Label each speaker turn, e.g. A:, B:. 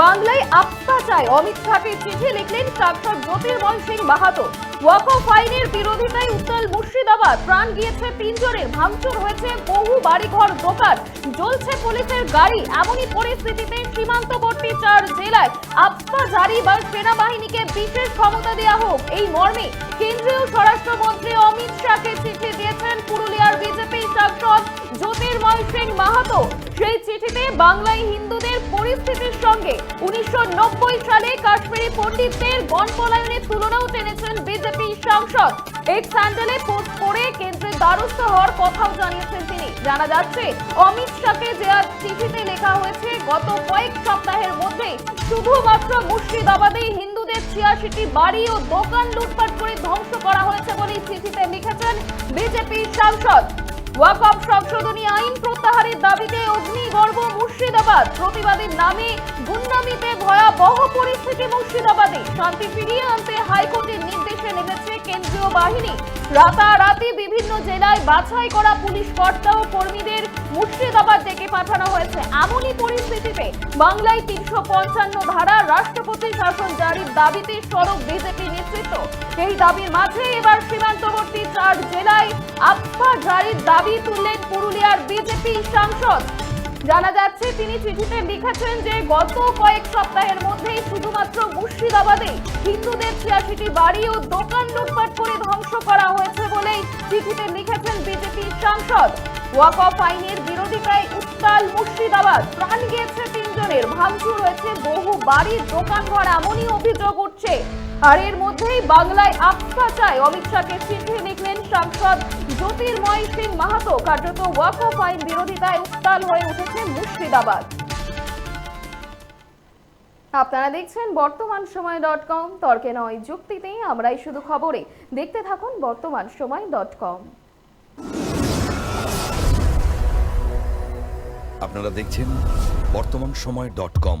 A: বাংলায় আপসা চায়। অমিত শাহকে চিঠি লিখলেন সাংসদ জ্যোতির্ময় সিং বাহাতো ওয়াকফ আইনের বিরোধিতায় উত্তাল মুর্শিদাবাদ। প্রাণ গিয়েছে তিনজনের। ভাঙচুর হয়েছে বহু বাড়িঘর, দোকান। জ্বলছে পুলিশের গাড়ি। এমনই পরিস্থিতিতে সীমান্তবর্তী চার জেলায় আপসা জারি বা সেনাবাহিনীকে বিশেষ ক্ষমতা দেওয়া হোক এই মর্মে কেন্দ্রীয় স্বরাষ্ট্রমন্ত্রী অমিত শাহকে চিঠি দিয়েছেন পুরুলিয়ার বিজেপি সাংসদ জ্যোতির্ময় সিং মাহাতো। সেই চিঠিতে বাংলায় হিন্দুদের পরিস্থিতির সঙ্গে উনিশশো নব্বই সালে কাশ্মীরি পণ্ডিতদের গণপলায়নের তুলনাও টেনেছেন বিজেপি সাংসদ। এক স্যান্ডেলে পোস্ট করে কেন্দ্রের দ্বারস্থ হওয়ার কথাও জানিয়েছেন তিনি। জানা যাচ্ছে, অমিত শাহকে যে আজ চিঠিতে লেখা হয়েছে, গত কয়েক সপ্তাহের মধ্যে শুধুমাত্র মুর্শিদাবাদেই হিন্দুদের ছিয়াশিটি বাড়ি ও দোকান লুটপাট করে ধ্বংস করা হয়েছে বলে চিঠিতে লিখেছেন বিজেপি সাংসদ। ওয়াকফ সংশোধনী আইন প্রত্যাহারের দাবিতে অগ্নিগর্ভ মুর্শিদাবাদ। প্রতিবাদের নামে গুন্ডামিতে ভয়াবহ পরিস্থিতি মুর্শিদাবাদে। শান্তি ফিরিয়ে আনতে হাইকোর্টের নির্দেশে নেমেছে কেন্দ্রীয় বাহিনী। রাতারাতি বিভিন্ন জেলায় বাছাই করা পুলিশ কর্তা ও কর্মীদের মুর্শিদাবাদ ডেকে পাঠানো হয়েছে। এমনই পরিস্থিতিতে বাংলায় তিনশো পঞ্চান্ন ধারা রাষ্ট্রপতি শাসন জারির দাবিতে সড়ক বিজেপি নেতৃত্ব। এই দাবির মাঝে এবার সীমান্তবর্তী চার জেলায় আস্থা জারির দাবি তুললেন পুরুলিয়ার বিজেপি সাংসদ। জানা যাচ্ছে, তিনি চিঠিতে লিখেছেন যে, গত কয়েক সপ্তাহের মধ্যেই শুধুমাত্র মুর্শিদাবাদে হিন্দুদের ছিয়াশিটি বাড়ি ও দোকান লুটপাট করে ধ্বংস করা হয়েছে বলেই চিঠিতে লিখেছেন বিজেপি সাংসদ। ওয়াকফ আইনের বিরোধিতায় উত্তাল মুর্শিদাবাদ। প্রাণ গিয়েছে তিনজনের। ভাঙচুর হয়েছে বহু বাড়ির দোকান ঘর এমনই অভিযোগ উঠছে। আর এর মধ্যেই বাংলায় আস্থা চায়। অমিত শাহকে চিঠি লিখলেন সাংসদ জ্যোতির্ময় সিং মাহাতো। কার্যত ওয়াকফ আইন বিরোধিতায় উত্তাল হয়ে উঠেছে মুর্শিদাবাদ। আপনারা দেখছেন বর্তমান সময় ডট কম। তর্কে নয় যুক্তিতেই আমরাই শুধু খবরে। দেখতে থাকুন বর্তমান সময় ডট কম।
B: আপনারা দেখছেন বর্তমান সময় ডট কম।